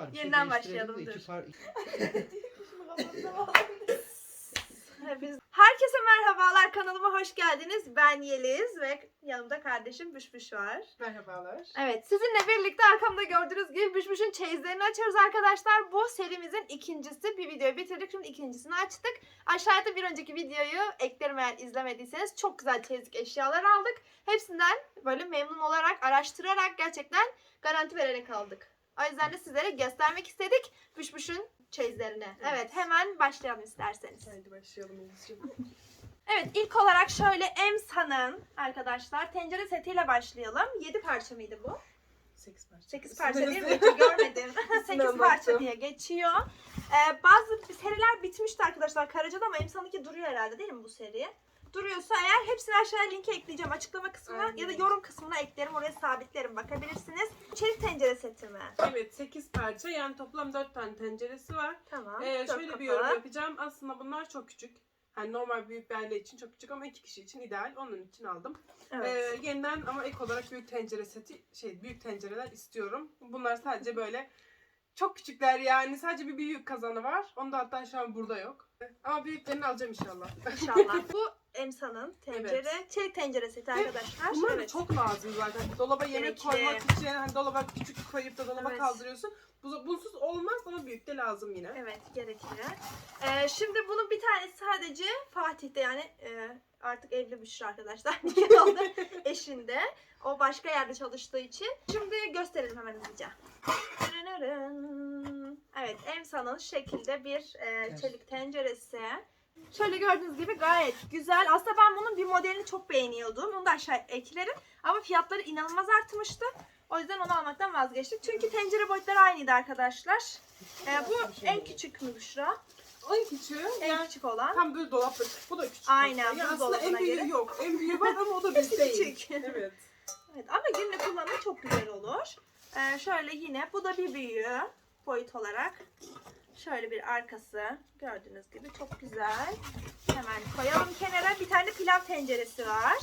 var. Bir Yeniden şey değiştirelim başlayalım, de iki dur. par- Herkese merhabalar kanalıma hoş geldiniz. Ben Yeliz ve yanımda kardeşim Büşbüş var. Merhabalar. Evet sizinle birlikte arkamda gördüğünüz gibi Büşbüş'ün çeyizlerini açıyoruz arkadaşlar. Bu serimizin ikincisi. Bir videoyu bitirdik şimdi ikincisini açtık. Aşağıda bir önceki videoyu eklerim eğer izlemediyseniz. Çok güzel çeyizlik eşyalar aldık. Hepsinden böyle memnun olarak araştırarak gerçekten garanti vererek aldık. O yüzden de sizlere göstermek istedik Büşbüş'ün çeyizlerini. Evet. Evet hemen başlayalım isterseniz. Haydi başlayalım. Evet ilk olarak şöyle Emsa'nın arkadaşlar tencere setiyle başlayalım. 7 parça mıydı bu? 8 parça. 8 parça değil mi? Hiç görmedim. 8 baktım. parça diye geçiyor. Ee, bazı seriler bitmişti arkadaşlar Karaca'da ama Emsa'nınki duruyor herhalde değil mi bu seri? Duruyorsa eğer hepsini aşağıya linke ekleyeceğim açıklama kısmına Aynen. ya da yorum kısmına eklerim oraya sabitlerim bakabilirsiniz. Çelik tencere seti mi? Evet 8 parça yani toplam 4 tane tenceresi var. Tamam. Ee, şöyle bir kapağı. yorum yapacağım. Aslında bunlar çok küçük. Hani normal büyük bir aile için çok küçük ama iki kişi için ideal. Onun için aldım. Evet. Ee, yeniden ama ek olarak büyük tencere seti, şey büyük tencereler istiyorum. Bunlar sadece böyle çok küçükler yani. Sadece bir büyük kazanı var. Onu da hatta şu an burada yok. Ama büyüklerini alacağım inşallah. İnşallah. bu Emsa'nın tencere, çelik tencere seti arkadaşlar. Bunlar da evet. çok lazım zaten. Dolaba yemek Gerekli. koymak için hani dolaba küçük koyup da dolaba Evet. kaldırıyorsun. Bu, bunsuz olmaz ama büyük de lazım yine. Evet gerekli. Ee, şimdi bunun bir tanesi sadece Fatih'te yani e, artık evli Büşra arkadaşlar. Nikah oldu eşinde. O başka yerde çalıştığı için. Şimdi gösterelim hemen hızlıca. Evet Emsa'nın şu şekilde bir e, çelik tenceresi. Şöyle gördüğünüz gibi gayet güzel. Aslında ben bunun bir modelini çok beğeniyordum. Onu da aşağı eklerim. Ama fiyatları inanılmaz artmıştı. O yüzden onu almaktan vazgeçtik. Çünkü tencere boyutları aynıydı arkadaşlar. Ee, bu en küçük mü Büşra? En küçüğü En yani küçük olan. tam böyle dolaplık. Bu da küçük. Aynen, Yani aslında en büyüğü göre. yok. En büyüğü var ama o da biz değil. küçük. Evet. Evet, ama günlük kullanımı çok güzel olur. Ee, şöyle yine bu da bir büyüğü boyut olarak. Şöyle bir arkası gördüğünüz gibi çok güzel. Hemen koyalım kenara. Bir tane pilav tenceresi var.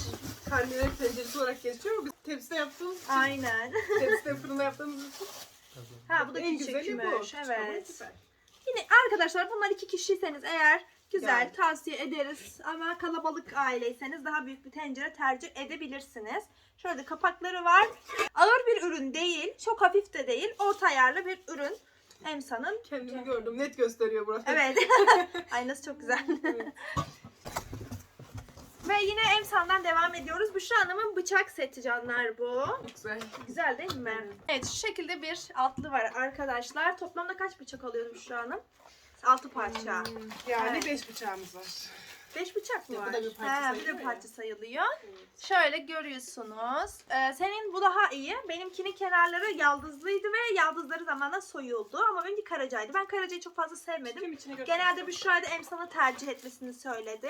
Karnıyarık tenceresi olarak geçiyor biz tepside yaptığımız için, Aynen. tepside fırında yaptığımız için Ha bu da en. Küçük ama Evet. Yine arkadaşlar bunlar iki kişiyseniz eğer güzel Yani. tavsiye ederiz. Ama kalabalık aileyseniz daha büyük bir tencere tercih edebilirsiniz. Şöyle kapakları var. Ağır bir ürün değil. Çok hafif de değil. Orta ayarlı bir ürün. Emsa'nın. Kendimi gördüm. Net gösteriyor burası. Evet. Aynası çok güzel. Evet. Ve yine Emsa'dan devam ediyoruz. Büşra Hanım'ın bıçak seti canlar bu. Güzel. Güzel değil mi? Evet. Evet şu şekilde bir altlı var arkadaşlar. Toplamda kaç bıçak alıyor Büşra Hanım? 6 parça. Hmm, Yani Evet. beş bıçağımız var. 5 bıçak mı var? bu da bir parça Ha, sayılıyor bir parça sayılıyor. Evet. Şöyle görüyorsunuz. Ee, senin bu daha iyi. Benimkinin kenarları yaldızlıydı ve yaldızları zamanla soyuldu. Ama benimki karacaydı. Ben karacayı çok fazla sevmedim. Genelde Büşra'da Emsal'ı tercih etmesini söyledi.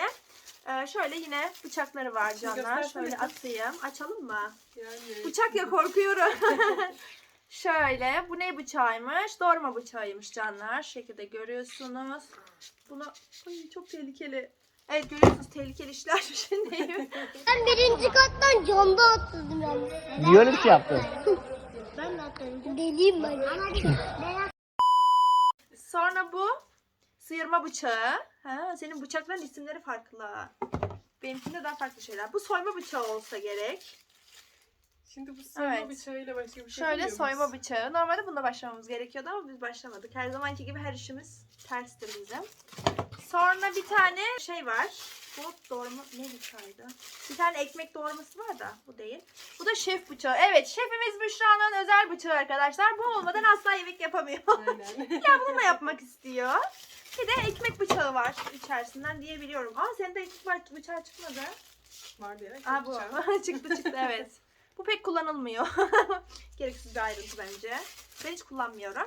Ee, şöyle yine bıçakları var canlar. Şöyle atayım. Açalım mı? Yani. Bıçak ya korkuyorum. Şöyle bu ne bıçağıymış? Doğrama bıçağıymış canlar. Şu şekilde görüyorsunuz. Bunu Ay, çok tehlikeli. Evet görüyorsunuz tehlikeli işler düşündüğüm. Ben birinci kattan camda atladım yalnız. Niye öyle bir şey yaptın? Ben de atladım. Deliyim ben. Sonra bu sıyırma bıçağı. Ha, senin bıçakların isimleri farklı. Benimkinde daha farklı şeyler. Bu soyma bıçağı olsa gerek. Şimdi bu soyma Evet. bıçağıyla başka bir şey Şöyle yapamıyor soyma muyuz? bıçağı. Normalde bununla başlamamız gerekiyordu ama biz başlamadık. Her zamanki gibi her işimiz terstir bizim. Sonra bir tane şey var. Bu doğrama ne bıçağıydı? Bir tane ekmek doğraması var da bu değil. Bu da şef bıçağı. Evet şefimiz Büşra'nın özel bıçağı arkadaşlar. Bu olmadan asla yemek yapamıyor. Aynen. ya bununla yapmak istiyor. Bir de ekmek bıçağı var içerisinden diyebiliyorum. Aa senin de ekmek bıçağı çıkmadı. Var diye. Aa bu. çıktı çıktı evet. Bu pek kullanılmıyor. Gereksiz bir ayrıntı bence. Ben hiç kullanmıyorum.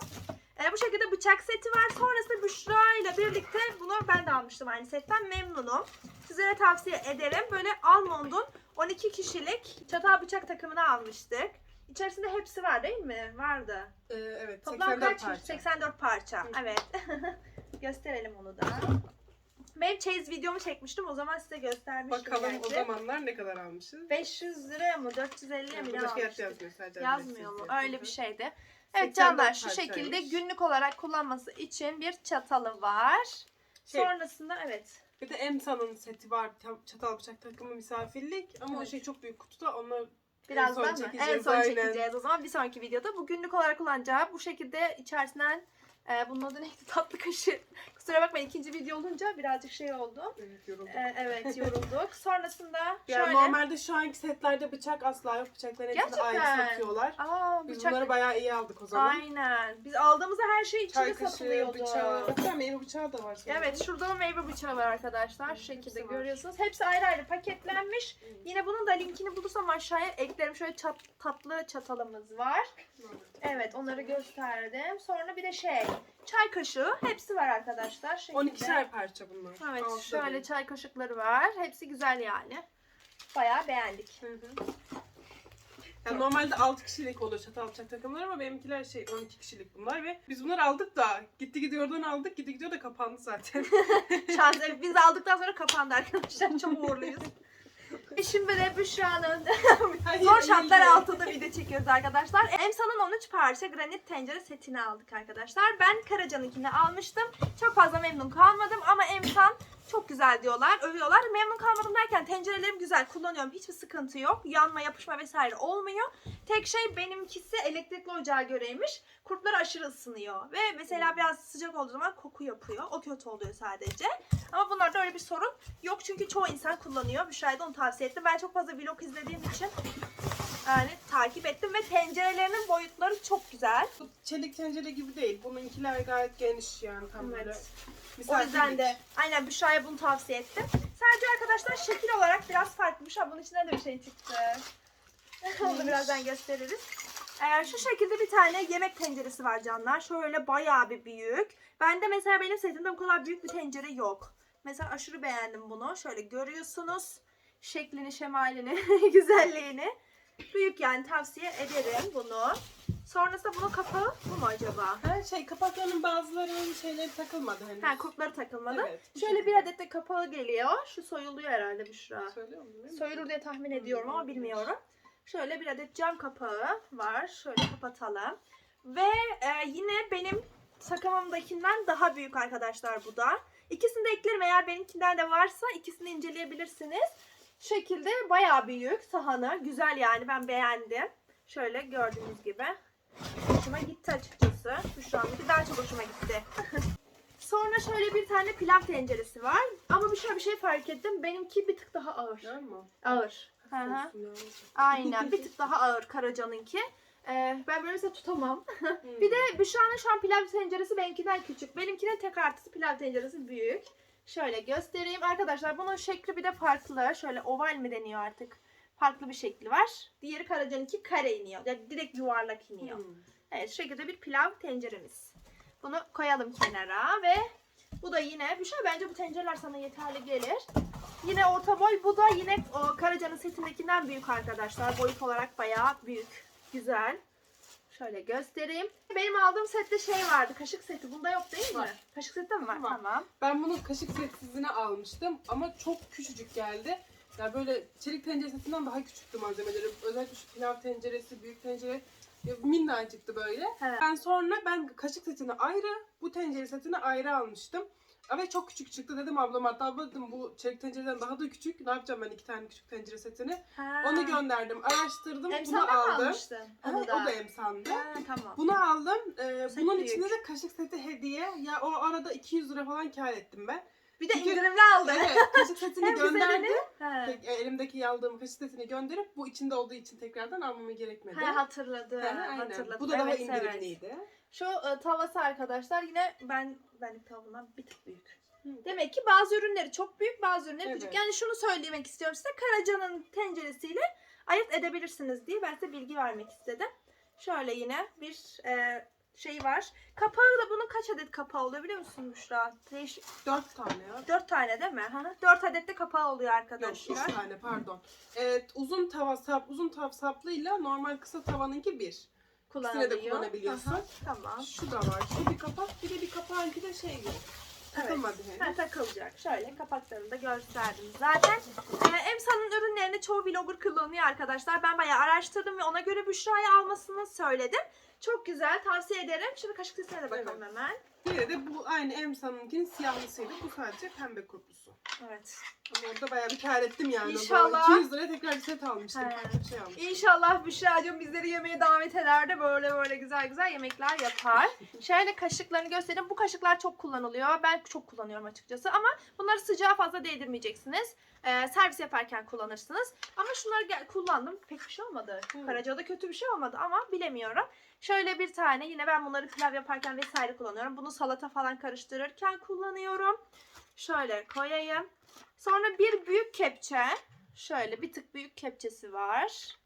Ee, bu şekilde bıçak seti var. Sonrasında Büşra ile birlikte bunu ben de almıştım aynı setten. Memnunum. Sizlere tavsiye ederim. Böyle Almond'un 12 kişilik çatal bıçak takımını almıştık. İçerisinde hepsi var değil mi? Vardı. Ee, evet. Toplam 84 kaç? parça. 84 parça. Hı. Evet. Gösterelim onu da. Benim çeyiz videomu çekmiştim. O zaman size göstermiştim. Bakalım o gerçi. zamanlar ne kadar almışız? 500 liraya mı 450 mi ne Burada fiyat almıştık? yazmıyor sadece. Yazmıyor mu? adresi Öyle bir şeydi. Evet 84 canlar şu parçaymış. şekilde günlük olarak kullanması için bir çatalı var. Şey- Sonrasında evet. Bir de Emsa'nın seti var. Çatal bıçak takımı misafirlik. Ama o Evet. şey çok büyük kutuda. Onlar Birazdan en son. En son aynen. çekeceğiz o zaman bir sonraki videoda. Bu günlük olarak kullanacağı bu şekilde içerisinden e, bunun adı neydi? Tatlı kaşığı. Kusura bakmayın ikinci video olunca birazcık şey oldu. Evet, yoruldum. E, evet yorulduk. Sonrasında Yani şöyle. normalde şu anki setlerde bıçak asla yok. Bıçakların hepsini Gerçekten. ayrı satıyorlar. Aa, Biz bıçak. bunları bayağı iyi aldık o zaman. Aynen. Biz aldığımızda her şey içinde Çay kaşığı, satılıyordu. bıçağı. Hatta meyve bıçağı da var. sanırım. Evet şurada da meyve bıçağı var arkadaşlar. Şu şekilde hepsi var. görüyorsunuz. Hepsi ayrı ayrı paketlenmiş. Yine bunun da linkini bulursam aşağıya eklerim. Şöyle çat, tatlı çatalımız var. Evet onları gösterdim. Sonra bir de şey çay kaşığı hepsi var arkadaşlar. Şekilde. 12'şer parça bunlar. Evet Altı şöyle değil. çay kaşıkları var. Hepsi güzel yani. Bayağı beğendik. Hı hı. Yani normalde 6 kişilik oluyor çatal bıçak takımları ama benimkiler şey 12 kişilik bunlar ve biz bunları aldık da gitti gidiyor oradan aldık gitti gidiyor da kapandı zaten. Şans biz aldıktan sonra kapandı arkadaşlar. Çok uğurluyuz. E Şimdi de Büşra'nın Hayır, Zor şartlar altında video çekiyoruz arkadaşlar. Emsa'nın 13 parça granit tencere setini aldık arkadaşlar. Ben Karaca'nınkini almıştım. Çok fazla memnun kalmadım ama Emsan çok güzel diyorlar, övüyorlar. Memnun kalmadım derken tencerelerim güzel, kullanıyorum. Hiçbir sıkıntı yok. Yanma, yapışma vesaire olmuyor. Tek şey benimkisi elektrikli ocağa göreymiş. Kurtlar aşırı ısınıyor. Ve mesela biraz sıcak olduğu zaman koku yapıyor. O kötü oluyor sadece. Ama bunlarda öyle bir sorun yok çünkü çoğu insan kullanıyor. Büşra'ya da onu tavsiye ettim. Ben çok fazla vlog izlediğim için yani takip ettim ve tencerelerinin boyutları çok güzel. Bu çelik tencere gibi değil. Bununkiler gayet geniş yani tam böyle. Evet. O yüzden de aynen Büşra'ya bunu tavsiye ettim. Sadece arkadaşlar şekil olarak biraz farklı. Büşra bunun içinden de bir şey çıktı. Onu birazdan gösteririz. Ee, şu şekilde bir tane yemek tenceresi var canlar. Şöyle bayağı bir büyük. Bende mesela benim setimde bu kadar büyük bir tencere yok. Mesela aşırı beğendim bunu. Şöyle görüyorsunuz. Şeklini, şemalini, güzelliğini. Büyük yani tavsiye ederim bunu. Sonrasında bunun kapağı bu mu acaba? Ha şey kapaklarının bazılarının şeyleri takılmadı henüz. Ha kurtları takılmadı. Evet, Şöyle bir adet de kapağı geliyor. Şu soyuluyor herhalde Büşra. Söylüyor mi? Soyulur diye tahmin ediyorum ama bilmiyorum. Şöyle bir adet cam kapağı var. Şöyle kapatalım. Ve e, yine benim takımımdakinden daha büyük arkadaşlar bu da. İkisini de eklerim eğer benimkinden de varsa ikisini inceleyebilirsiniz. Şu şekilde bayağı büyük sahanı. Güzel yani ben beğendim. Şöyle gördüğünüz gibi. Hoşuma gitti açıkçası. Şu anki daha çok hoşuma gitti. Sonra şöyle bir tane pilav tenceresi var. Ama bir şöyle bir şey fark ettim. Benimki bir tık daha ağır. Var mı? Ağır. Hı hı. Aynen. Bir tık daha ağır Karaca'nınki. Ee, ben böyle mesela tutamam. Hmm. Bir de Büşra'nın şu an pilav tenceresi benimkinden küçük. Benimkinin tek artısı pilav tenceresi büyük. Şöyle göstereyim. Arkadaşlar bunun şekli bir de farklı. Şöyle oval mi deniyor artık? Farklı bir şekli var. Diğeri Karaca'nınki kare iniyor. Yani direkt yuvarlak iniyor. Hmm. Evet şu şekilde bir pilav tenceremiz. Bunu koyalım kenara ve bu da yine bir şey bence bu tencereler sana yeterli gelir. Yine orta boy bu da yine o Karaca'nın setindekinden büyük arkadaşlar. Boyut olarak bayağı büyük. Güzel. Şöyle göstereyim. Benim aldığım sette şey vardı. Kaşık seti. Bunda yok değil mi? Var. Kaşık seti de mi var? Var. Tamam. Ben bunu kaşık setsizine almıştım ama çok küçücük geldi. Ya böyle çelik tencere setinden daha küçüktü malzemeleri. Özellikle şu pilav tenceresi, büyük tencere minnacıktı böyle. Evet. Ben sonra ben kaşık setini ayrı, bu tencere setini ayrı almıştım. Ve çok küçük çıktı dedim ablama hatta dedim bu çelik tencereden daha da küçük. Ne yapacağım ben iki tane küçük tencere setini. Ha. Onu gönderdim, araştırdım, Emsa'dan bunu aldım. almıştın? Ha, Onu o da. da emsandı. Ha, tamam. Bunu aldım. Ee, Set bunun büyük. içinde de kaşık seti hediye. Ya o arada 200 lira falan kar ettim ben. Bir de Çünkü- indirimli aldın. Evet, kaşık setini Hem gönderdim. güzelini. Ha. Tek- e, elimdeki aldığım kaşık setini gönderip bu içinde olduğu için tekrardan almama gerekmedi. Ha, hatırladım. Ha, aynen. hatırladım. Bu da daha Evet, evet. indirimliydi. Şu e, tavası arkadaşlar yine ben benlik tavamdan bir tık büyük. Hı. Demek ki bazı ürünleri çok büyük bazı ürünleri küçük. Evet. Yani şunu söylemek istiyorum size Karaca'nın tenceresiyle ayırt edebilirsiniz diye ben size bilgi vermek istedim. Şöyle yine bir e, şey var. Kapağı da bunun kaç adet kapağı oluyor biliyor musun Büşra? Değişik. Dört tane ya. Dört tane değil mi? Hı hı. Dört adet de kapağı oluyor Yok, üç arkadaşlar. tane pardon. Evet, uzun tava sap, uzun tav saplıyla normal kısa tavanınki bir. İkisini de kullanabiliyorsun. Hı, Tamam. Şu da var. Şu bir kapak, bir de bir kapağınki de şey yok. Takılmadı henüz. Ha, takılacak. Şöyle kapaklarını da gösterdim zaten. Ee, Emsa'nın ürünlerini çoğu vlogger kullanıyor arkadaşlar. Ben bayağı araştırdım ve ona göre Büşra'ya almasını söyledim. Çok güzel. Tavsiye ederim. Şimdi kaşık sesine de bakalım hemen. Diğeri de bu aynı Emsa'nınkinin siyahlısıydı. Bu sadece pembe kurtlusu. Evet. Ama orada bayağı bir kar ettim yani. İnşallah. Bu 200 liraya tekrar bir set almıştım. He. Şey almıştım. İnşallah Büşra'cığım bizleri yemeğe davet eder de böyle böyle güzel güzel yemekler yapar. Şöyle kaşıklarını göstereyim. Bu kaşıklar çok kullanılıyor. Ben çok kullanıyorum açıkçası ama bunları sıcağa fazla değdirmeyeceksiniz. Ee, servis yaparken kullanırsınız. Ama şunları gel- kullandım. Pek bir şey olmadı. Hı. Karaca'da kötü bir şey olmadı ama bilemiyorum. Şöyle bir tane yine ben bunları pilav yaparken vesaire kullanıyorum. Bunu salata falan karıştırırken kullanıyorum. Şöyle koyayım. Sonra bir büyük kepçe. Şöyle bir tık büyük kepçesi var.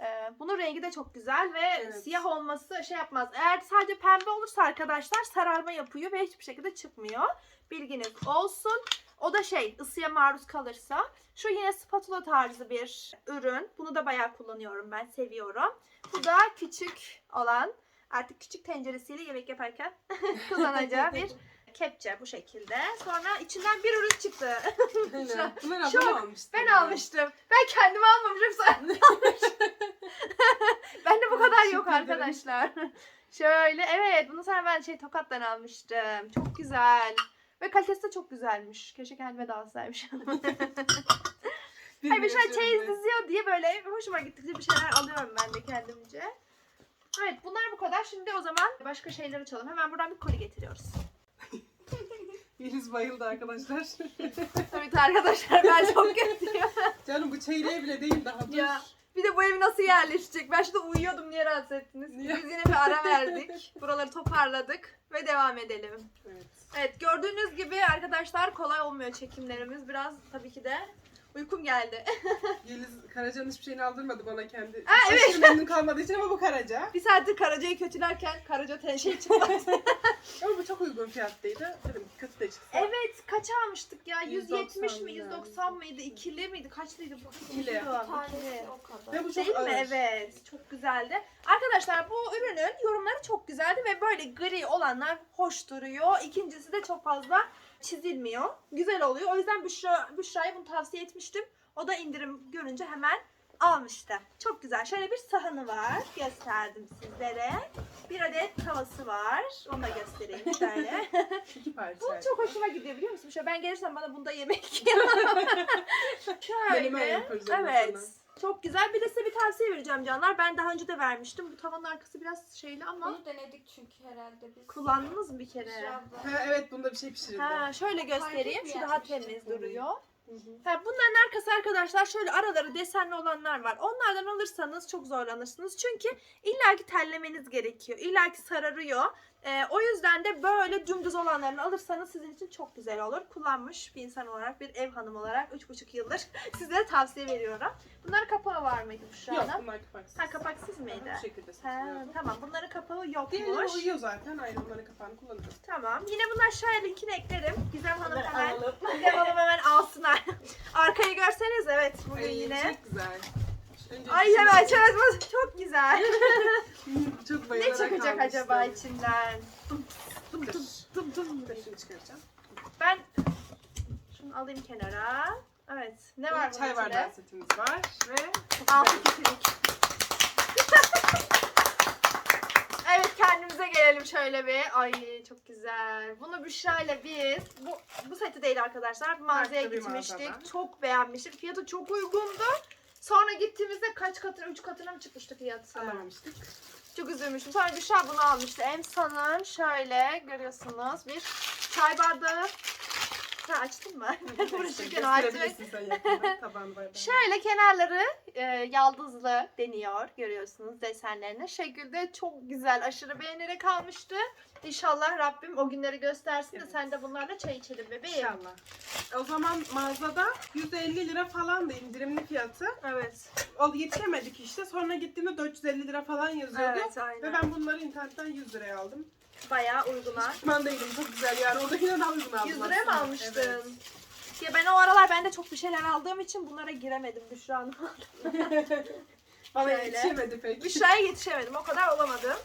Ee, bunun rengi de çok güzel ve Evet. siyah olması şey yapmaz. Eğer sadece pembe olursa arkadaşlar sararma yapıyor ve hiçbir şekilde çıkmıyor. Bilginiz olsun. O da şey ısıya maruz kalırsa. Şu yine spatula tarzı bir ürün. Bunu da bayağı kullanıyorum ben seviyorum. Bu da küçük olan artık küçük tenceresiyle yemek yaparken kullanacağı bir kepçe bu şekilde. Sonra içinden bir ürün çıktı. Bunları Şok. ablam almıştı. Ben almıştım. Ben kendime almamışım sen ben de bu kadar yok arkadaşlar. Şöyle evet bunu sana ben şey tokattan almıştım. Çok güzel. Ve kalitesi de çok güzelmiş. Keşke kendime de alsaymışım. Hayır bir şey çeyiz diziyor diye böyle hoşuma gittikçe bir şeyler alıyorum ben de kendimce. Evet bunlar bu kadar. Şimdi o zaman başka şeyler açalım. Hemen buradan bir koli getiriyoruz. Yeliz bayıldı arkadaşlar. Evet arkadaşlar ben çok kötüyüm. Canım bu çeyreğe bile değil daha dur. Ya bir de bu ev nasıl yerleşecek? Ben şurada uyuyordum niye rahatsız ettiniz? Biz yine bir ara verdik. Buraları toparladık ve devam edelim. Evet. Evet gördüğünüz gibi arkadaşlar kolay olmuyor çekimlerimiz. Biraz tabii ki de uykum geldi. Yeliz Karaca'nın hiçbir şeyini aldırmadı bana kendi. Ha, evet. Aşırı memnun kalmadığı için ama bu Karaca. bir saattir Karaca'yı kötülerken Karaca ten şey çıkmaz. Ama bu çok uygun fiyatlıydı. Dedim kötü de çıksa. evet kaça almıştık ya? 170 mi 190 190 mıydı? İkili miydi? Kaçlıydı bu? İkili. İkili. Tanesi o kadar. Ve bu çok Değil ağır. mi? Evet. Çok güzeldi. Arkadaşlar bu ürünün yorumları çok güzeldi ve böyle gri olanlar hoş duruyor. İkincisi de çok fazla çizilmiyor. Güzel oluyor. O yüzden Büşra, Büşra'ya bunu tavsiye etmiştim. O da indirim görünce hemen almıştı. Çok güzel. Şöyle bir sahanı var. Gösterdim sizlere. Bir adet tavası var. Onu da göstereyim şöyle. İki parça. Bu çok hoşuma gidiyor biliyor musun? Şöyle ben gelirsem bana bunda yemek Şöyle. yaparız ondan Evet. sonra. Çok güzel. Bir de size bir tavsiye vereceğim canlar. Ben daha önce de vermiştim. Bu tavanın arkası biraz şeyli ama Bunu denedik çünkü herhalde biz. kullandınız mı bir kere? Şurada. Ha, evet bunda bir şey pişirildi. Ha, şöyle göstereyim. Şu daha yapmıştım. temiz duruyor. Hı. Ha, bunların arkası arkadaşlar şöyle araları desenli olanlar var. Onlardan alırsanız çok zorlanırsınız. Çünkü illaki tellemeniz gerekiyor. İllaki sararıyor. Ee, o yüzden de böyle dümdüz olanlarını alırsanız sizin için çok güzel olur. Kullanmış bir insan olarak, bir ev hanım olarak 3,5 yıldır sizlere tavsiye veriyorum. Bunların kapağı var mıydı bu şu Yok anda? bunlar kapaksız. Ha kapaksız mıydı? Bu şekilde Ha, satılıyor. tamam bunların kapağı Diğerleri yokmuş. uyuyor zaten. Ayrı onların kapağını kullanacağız. Tamam. Yine bunu aşağıya linkini eklerim. Gizem Hanım hemen. Gizem Hanım hemen alsınlar. Arkayı görseniz evet bugün Ay, yine. Çok güzel. Önce Ay içini- evet evet çok güzel. çok ne bayılarak çıkacak almıştım. acaba içinden? Dur. Dım dım. Dur şunu çıkaracağım. Ben şunu alayım kenara. Evet. Ne var bunun Çay içinde? bardağı setimiz var ve çok Altı güzel. kişilik. evet kendimize gelelim şöyle bir. Ay çok güzel. Bunu Büşra ile biz bu, bu seti değil arkadaşlar. Mağazaya Farklı bir gitmiştik. mağazadan. Çok beğenmiştik. Fiyatı çok uygundu. Sonra gittiğimizde kaç katına, üç katına mı çıkmıştı fiyatı? alamamıştık. Çok üzülmüştüm. Sonra Büşra bunu almıştı. Emsa'nın şöyle görüyorsunuz bir çay bardağı. Ha açtın mı? Uğraşırken açtık. Bardağı. Şöyle kenarları e, yaldızlı deniyor. Görüyorsunuz desenlerini. Şekilde çok güzel. Aşırı beğenerek almıştı. İnşallah Rabbim o günleri göstersin de Evet. sen de bunlarla çay içelim bebeğim. İnşallah. O zaman mağazada 150 lira falan da indirimli fiyatı. Evet. O yetişemedik işte. Sonra gittiğimde 450 lira falan yazıyordu. Evet aynen. Ve ben bunları internetten 100 liraya aldım. Bayağı uyguna. Pişman değilim çok güzel yani. Oradakine daha uygun aldım 100 liraya mı aslında. almıştın? Evet. Ya ben o aralar ben de çok bir şeyler aldığım için bunlara giremedim Büşra Hanım. Bana Şöyle. yetişemedi pek. Büşra'ya yetişemedim. O kadar olamadım.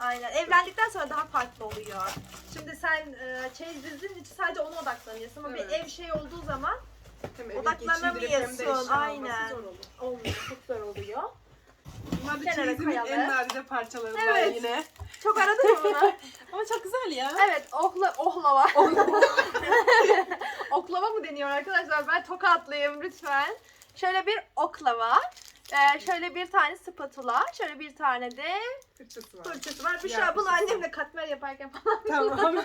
Aynen. Evlendikten sonra daha farklı oluyor. Şimdi sen e, çeyiz dizdiğin için sadece ona odaklanıyorsun. Ama bir Evet. ev şey olduğu zaman Hem geçindirip hem de eşya alması aynen. zor olur. olmuyor. Çok zor oluyor. Bunlar da Kenara çeyizimin en nadide parçalarından Evet. yine. Çok aradın mı bunu? Ama çok güzel ya. Evet, ohla, ohlava. oklava mı deniyor arkadaşlar? Ben tokatlıyım lütfen. Şöyle bir oklava. Ee, şöyle bir tane spatula. Şöyle bir tane de Fırçası var. fırçası var. Bir Ya, şey bunu fırçası. annemle katmer yaparken falan. tamam.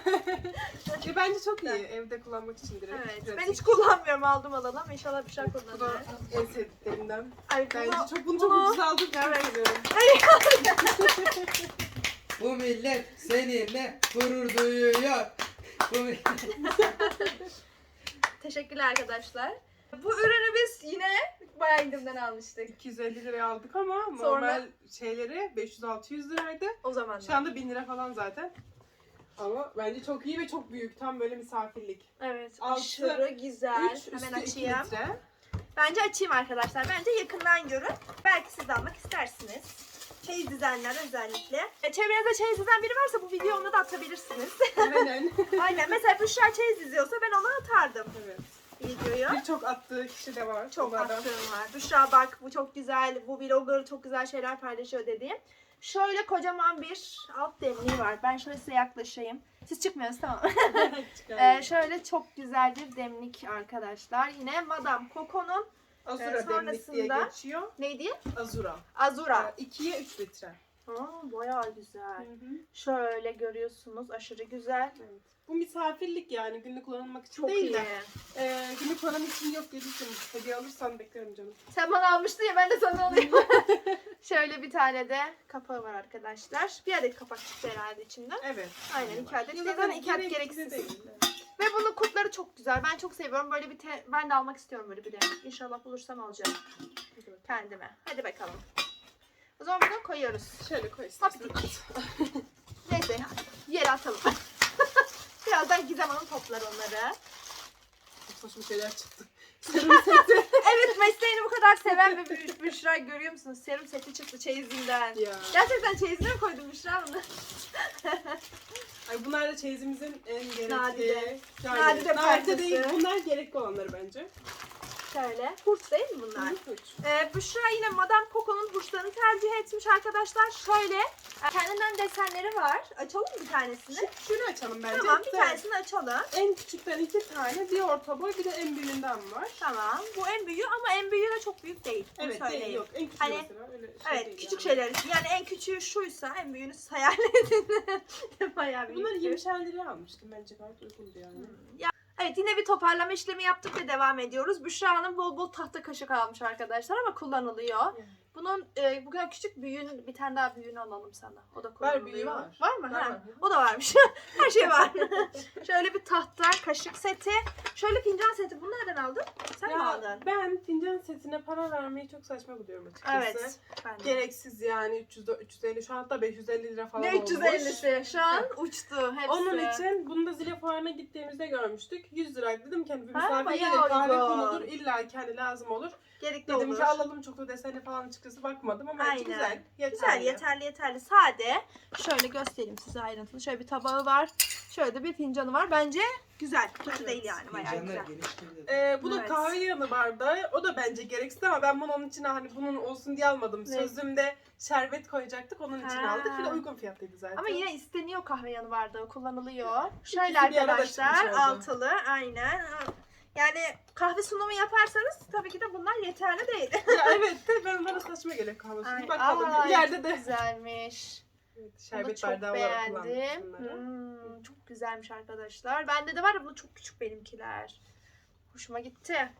ya bence çok iyi evde kullanmak için direkt. Evet. Ben hiç kullanmıyorum aldım alalım. İnşallah bir şey Bu da kullanır. en sevdiklerimden. Ay, Bence bunu- çok bunu çok bunu- ucuz aldım. Evet. seviyorum. Bu millet seninle gurur duyuyor. Bu millet... Teşekkürler arkadaşlar. Bu ürünü biz yine bayağı indirimden almıştık. 250 liraya aldık ama Sonra- normal şeyleri 500-600 liraydı. O zaman. Şu anda 1000 lira falan zaten. Ama bence çok iyi ve çok büyük. Tam böyle misafirlik. Evet. Altı, aşırı güzel. 3 Hemen üstü 2 açayım. litre. Bence açayım arkadaşlar. Bence yakından görün. Belki siz de almak istersiniz. Çeyiz dizenler özellikle. E, çevrenizde çeyiz dizen biri varsa bu videoyu ona da atabilirsiniz. Aynen. Aynen. Mesela Büşra çeyiz diziyorsa ben ona atardım evet. Videoyu. Birçok attığı kişi de var. Çok Onlardan. attığım var. Büşra bak bu çok güzel. Bu vlogger çok güzel şeyler paylaşıyor dediğim. Şöyle kocaman bir alt demliği var. Ben şöyle size yaklaşayım. Siz çıkmıyorsunuz tamam. Ee, şöyle çok güzel bir demlik arkadaşlar. Yine Madame Coco'nun Azura e, demlik diye sonrasında- geçiyor. neydi? Azura. Azura. 2'ye 3 litre. Aa, bayağı güzel. Hı hı. Şöyle görüyorsunuz aşırı güzel. Evet. Bu misafirlik yani günlük kullanılmak için Çok değil iyi. de e, günlük kullanım için yok gelirsin. Hediye alırsan beklerim canım. Sen bana almıştın ya ben de sana alayım. Şöyle bir tane de kapağı var arkadaşlar. Bir adet kapak çıktı herhalde içinden. Evet. Aynen iki adet. Zaten iki adet gereksiz. değil. Ve bunun kutları çok güzel. Ben çok seviyorum. Böyle bir te- ben de almak istiyorum böyle bir de. İnşallah bulursam alacağım kendime. Hadi bakalım. O zaman bunu koyuyoruz. Şöyle koy istersen. Neyse yere atalım. Birazdan Gizem Hanım toplar onları. Çok saçma şeyler çıktı. Serum seti. Evet mesleğini bu kadar seven bir Bü- Büşra görüyor musunuz? Serum seti çıktı çeyizinden. ya. Gerçekten çeyizine mi koydun Büşra bunu? Ay bunlar da çeyizimizin en gerekli. Nadide. Yani, Nadide parçası. değil. Bunlar gerekli olanları bence. Şöyle. Hurç değil mi bunlar? Ee, Büşra yine Madame Coco'nun hurçlarını tercih etmiş arkadaşlar. Şöyle e, kendinden desenleri var. Açalım bir tanesini? Şu, şunu açalım bence. Tamam bir de. tanesini açalım. En küçükten iki tane, bir orta boy, bir de en büyüğünden var. Tamam. Bu en büyüğü ama en büyüğü de çok büyük değil. Bunu Evet, söyleyeyim. değil, yok. En küçük Hani- mesela öyle şey Evet değil küçük yani. şeyler için. Yani en küçüğü şuysa en büyüğünü siz hayal edin. Bayağı büyük. Bunları 20 liraya almıştım bence gayet uygundu yani. Ya, evet yine bir toparlama işlemi yaptık ve devam ediyoruz. Büşra Hanım bol bol tahta kaşık almış arkadaşlar ama kullanılıyor. Yani. Bunun e, bu kadar küçük büyüğün bir tane daha büyüğünü alalım sana. O da kullanılıyor. büyüğü var. Var mı? Var, Ha. var. O da varmış. Her şey var. Şöyle bir tahta kaşık seti. Şöyle fincan seti. Bunu nereden aldın? Sen mi Ya, aldın? Ben fincan setine para vermeyi çok saçma buluyorum açıkçası. Evet. Ben de. Gereksiz yani 300 350 şu an hatta 550 lira falan Ne olmuş. 350'si? Şu an uçtu hepsi. Onun için bunu da zile fuarına gittiğimizde görmüştük. 100 liraydı. Dedim ki hani bir misafir gelir kahve konudur illa hani lazım olur. Gerekli Dedim olur. ki alalım çok da deseni falan açıkçası bakmadım ama Aynen. güzel. Yeterli. Güzel, yeterli, yeterli. Sade. Şöyle göstereyim size ayrıntılı. Şöyle bir tabağı var. Şöyle de bir fincanı var. Bence güzel. Kötü Evet. değil yani. Bayağı Fincanlar güzel. Ee, bu da Evet. kahve yanı vardı. O da bence gereksiz ama ben bunu onun içine hani bunun olsun diye almadım. Ne? Sözümde şerbet koyacaktık onun için Ha. aldık. Bir de uygun fiyatlıydı zaten. Ama yine isteniyor kahve yanı bardağı kullanılıyor. Şöyle bir arada arkadaşlar çıkmış oldu. altılı aynen. Yani kahve sunumu yaparsanız tabii ki de bunlar yeterli değil. ya evet de ben bana saçma geliyor kahve suyu. Ay, Bakalım ay, ileride de. Güzelmiş. Evet, Bunu şerbet çok bardağı olarak kullandık beğendim. Hmm, çok güzelmiş arkadaşlar. Bende de var bu çok küçük benimkiler. Hoşuma gitti.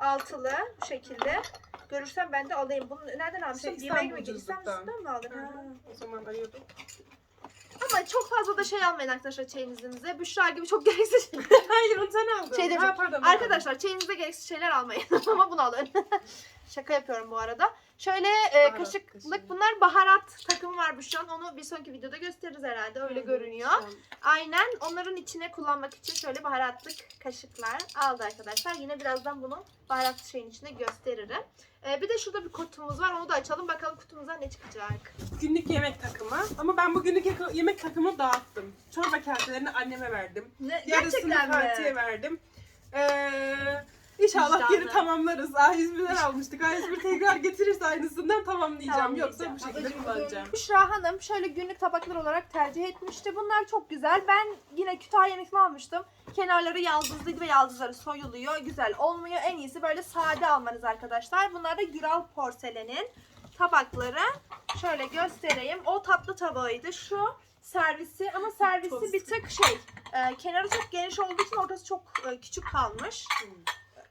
Altılı bu şekilde. Görürsem ben de alayım. Bunu nereden almıştım? Şey, İstanbul mi. Üstünden mi aldın? Ha. O zaman arıyordum. Ama çok fazla da şey almayın arkadaşlar çeyizinize. Büşra gibi çok gereksiz Hayır onu sen aldın. Şey ha, pardon. Arkadaşlar çeyinize gereksiz şeyler almayın ama bunu alın. Şaka yapıyorum bu arada. Şöyle e, Baharat kaşıklık kaşığı. bunlar baharat takımı var Büşra'nın. Onu bir sonraki videoda gösteririz herhalde. Öyle Hı görünüyor. şu an. Aynen onların içine kullanmak için şöyle baharatlık kaşıklar aldı arkadaşlar. Yine birazdan bunu baharat şeyin içine gösteririm. E, bir de şurada bir kutumuz var. Onu da açalım. Bakalım kutumuzdan ne çıkacak. Günlük yemek takımı. Ama ben bu günlük yemek takımını dağıttım. Çorba kaselerini anneme verdim. Ne, Yarısını gerçekten Fatih'e mi? verdim. Ee, İnşallah Vicdanlı. geri tamamlarız. A101'den almıştık. A101 tekrar getirirse aynısından tamamlayacağım. Yoksa bu şekilde kullanacağım. Büşra Hanım şöyle günlük tabaklar olarak tercih etmişti. Bunlar çok güzel. Ben yine Kütahya'nınkini almıştım. Kenarları yaldızlıydı ve yaldızları soyuluyor. Güzel olmuyor. En iyisi böyle sade almanız arkadaşlar. Bunlar da Güral Porselen'in tabakları. Şöyle göstereyim. O tatlı tabağıydı. Şu servisi ama servisi Tost. bir tık şey e, kenarı çok geniş olduğu için ortası çok e, küçük kalmış.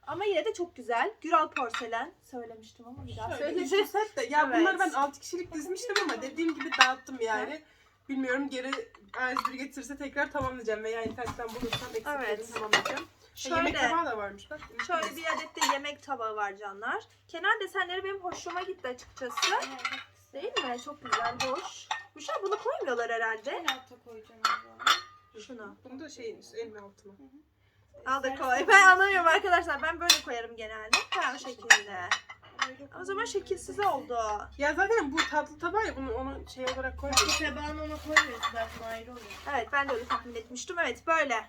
Ama yine de çok güzel. Güral Porselen söylemiştim ama bir daha söyleyeceğim. set de. Ya Evet. bunları ben 6 kişilik dizmiştim ama dediğim gibi dağıttım yani. Bilmiyorum geri A101 getirirse tekrar tamamlayacağım veya internetten bulursam eksiklerini Evet. tamamlayacağım. Şöyle. Yemek tabağı da varmış bak. Şöyle bir adet de yemek tabağı var canlar. Kenar desenleri benim hoşuma gitti açıkçası. Değil mi? Çok güzel, hoş. Bu şey bunu koymuyorlar herhalde. En alta koyacağım. Şunu. Bunu da şeyin üstü, elin altına. Al da koy. Ben anlamıyorum arkadaşlar. Ben böyle koyarım genelde. Ha o şekilde. O zaman şekilsiz oldu. Ya zaten bu tatlı tabağı ya bunu onu şey olarak koymuyorsun. Tabağını ona koymuyorsun zaten ayrı oluyor. Evet ben de öyle tahmin etmiştim. Evet böyle.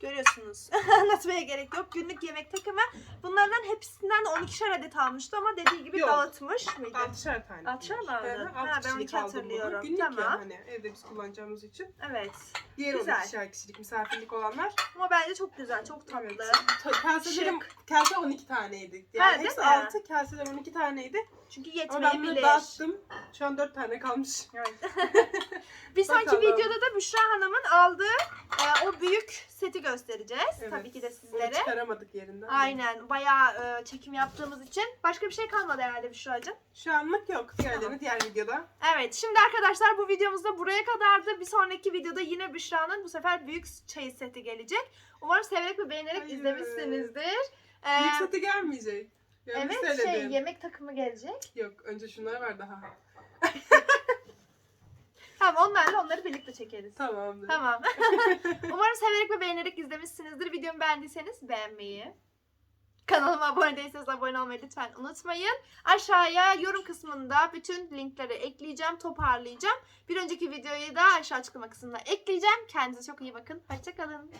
Görüyorsunuz. Anlatmaya gerek yok. Günlük yemek takımı. Bunlardan hepsinden de 12'şer adet almıştı ama dediği gibi Yok. dağıtmış mıydı? Altışar tane. Altışar mı Hı hı, aldın? altı Ha, ben kişilik 12 aldım bunu. hatırlıyorum. Günlük ya Tamam. hani evde biz kullanacağımız için. Evet. Diğer Güzel. 12'şer kişilik misafirlik olanlar. Ama bence çok güzel, çok tatlı. Evet. Ta- Kaselerim, kase 12 taneydi. Ha, Yani değil hepsi mi? 6, kaseler 12 taneydi. Çünkü Ama ben bunu yetmeyebilir. dağıttım. Şu an 4 tane kalmış. Evet. bir sonraki Bakalım. videoda da Büşra Hanım'ın aldığı e, o büyük seti göstereceğiz. Evet. Tabii ki de sizlere. çıkaramadık yerinden. Aynen. Bayağı e, çekim yaptığımız için. Başka bir şey kalmadı herhalde Büşra'cığım. Şu anlık yok. Diğerlerini Tamam. diğer videoda. Evet. Şimdi arkadaşlar bu videomuz da buraya kadardı. Bir sonraki videoda yine Büşra'nın bu sefer büyük çeyiz seti gelecek. Umarım severek ve beğenerek Hayır. izlemişsinizdir. Ee, Büyük seti gelmeyecek. Yanlış evet şey yemek takımı gelecek. Yok önce şunlar var daha. Tamam onlarla onları birlikte çekeriz. Tamamdır. Tamam. Umarım severek ve beğenerek izlemişsinizdir. Videomu beğendiyseniz beğenmeyi, kanalıma abone değilseniz abone olmayı lütfen unutmayın. Aşağıya yorum kısmında bütün linkleri ekleyeceğim, toparlayacağım. Bir önceki videoyu da aşağı açıklama kısmına ekleyeceğim. Kendinize çok iyi bakın. Hoşçakalın.